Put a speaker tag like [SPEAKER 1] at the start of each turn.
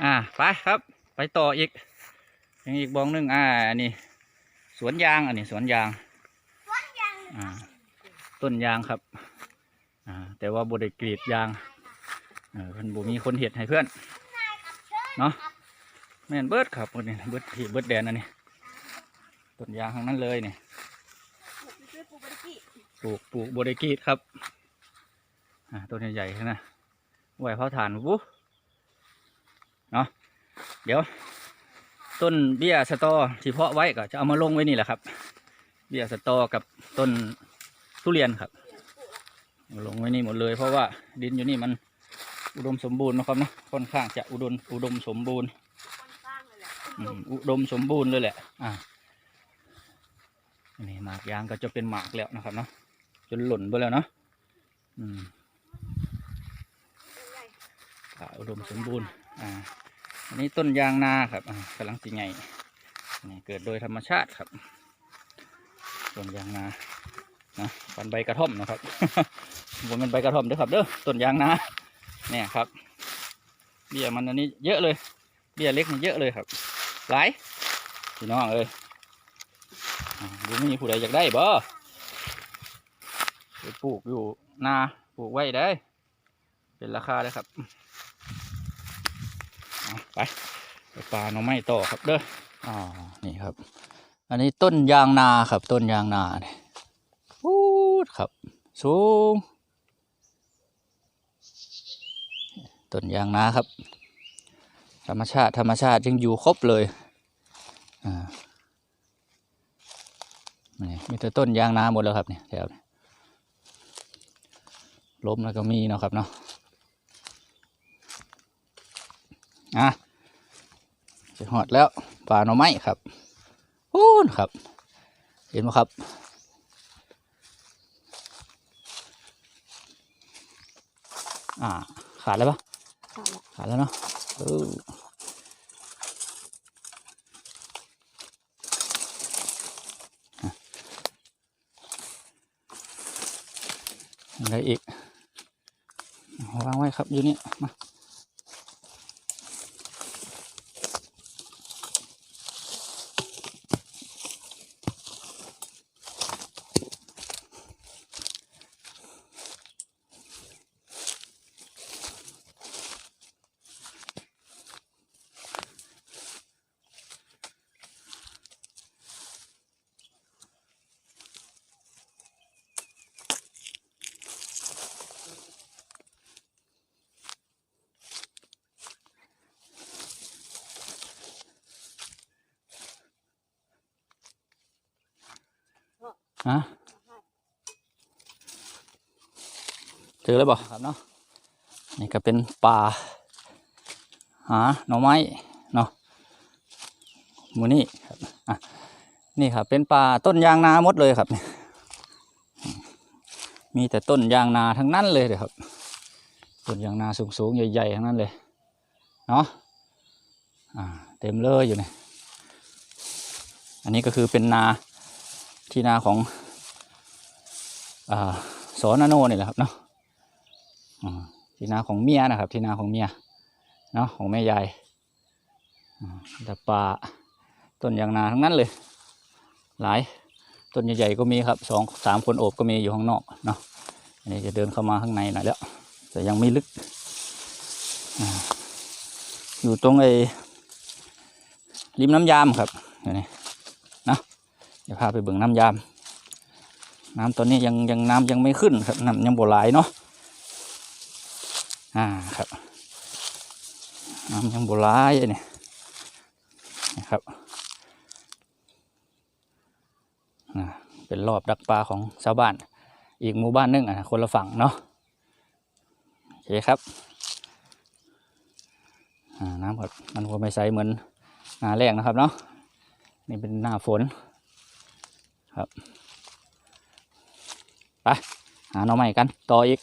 [SPEAKER 1] อ่าไปครับ ไปต่ออีกยังอีกบองหนึงอ่าอันนี้สวนยางอันนี้สวนยางอ่าต้นยางครับอ่าแต่ว่าบไดกรีดยางเออเพิ่นบ่มีคนเห็ดให้เพื่อนเนาะแม่นเบิดครับคนนี้เบิดที่เบิดแดนอันนี้ต้นยางทั้งนั้นเลยนี่ปลูกปลูกบไดกรีดครับอ่าต้นใหญ่ๆนะไหวเผาถ่านวุ้เนาะ เดี๋ยว ต้นเบี้ยสตอที่เพาะไว้ก็จะเอามาลงไว้นี่แหละครับ เบี้ยสตอกับต้นทุเรียนครับเอาลงไว้นี่หมดเลยเพราะว่าดินอยู่นี่มันอุดมสมบูรณ์นะครับเนาะค่อนข้างจะอุดมอุดมสมบูรณ์อืมอุดมสมบูรณ์เลยแหละ อ่านี่หมากยางก็จะเป็นหมากแล้วนะครับเนาะจนหล่นไปแล้วเนาะอืมก็อุดมสมบูรณ์ อ่า อันนี้ต้นยางนาครับกำลังสีไงนี่เกิดโดยธรรมชาติครับ ต้นยางนานะปันใบกระท่อมนะครับบนเป็นใบกระท่อมเด้อครับเด้อต้นยางนาเนี่ยครับเบี้ยมันอันนี้เยอะเลยเบี้ยเล็กนี่เยอะเลยครับหลายพี่น้องเอ้ยอ่าดูมีผู้ใดอยากได้บ่ปลูกอยู่นาปลูกไว้ได้ เป็นราคาเลยครับ ไปไปปลาหน่อไม้ต่อครับเด้ออ๋อนี่ครับ อันนี้ต้นยางนาครับ ต้นยางนาเนี่ยพูดครับ สูง ต้นยางนาครับ ธรรมชาติธรรมชาติยังอยู่ครบเลยอ่านี่มีแต่ต้นยางนาหมดแล้วครับเนี่ยแถวล้มแล้วก็มีเนาะครับเนาะ อะจะหอดแล้วป่าหน่อไม้ครับพูนครับ เห็นไหมครับอ่าขาดแล้วปะขาดแล้วเนาะเอออะไรอีกวางไว้ครับอยู่นี่มา ฮะเจอแล้วบ่ครับเนาะนี่ก็เป็นป่าหาหน่อไม้เนาะมูนี่ครับอะนี่ครับเป็นป่าต้นยางนาหมดเลยครับเนี่ยมีแต่ต้นยางนาทั้งนั้นเลยเลยครับต้นยางนาสูงๆใหญ่ๆทั้งนั้นเลยเนาะอ่าเต็มเลยอยู่เนี่ยอันนี้ก็คือเป็นนา ที่นาของอสอนนาโนนี่แหละครับเนาะที่นาของเมียนะครับ ที่นาของเมียเนาะของแม่ยายอ่แต่ป่าต้นยางนาทั้งนั้นเลย หลายต้นใหญ่ๆก็มีครับสองสามคนโอบก็มีอยู่ข้างนอกเนาะอันนี้จะเดินเข้ามาข้างในหน่อยแล้ว แต่ยังไม่ลึก อยู่ตรงไอ้ริมน้ำยามครับนี้ เดี๋ยวพาไปเบิ่งน้ำยาม น้ำตอนนี้ยังยังน้ำยังไม่ขึ้นครับน้ำยังโบหลายเนาะอ่าครับน้ำยังโบหลายอันนี้นะครับอ่าเป็นรอบดักปลาของชาวบ้าน อีกหมู่บ้านหนึงอะคนละฝั่งเนาะโอเคครับอ่าน้ำครับมันคงไม่ใสเหมือนหน้าแรงนะครับเนาะนี่เป็นหน้าฝน ครับไปหาหน่อใหม่กันต่ออีก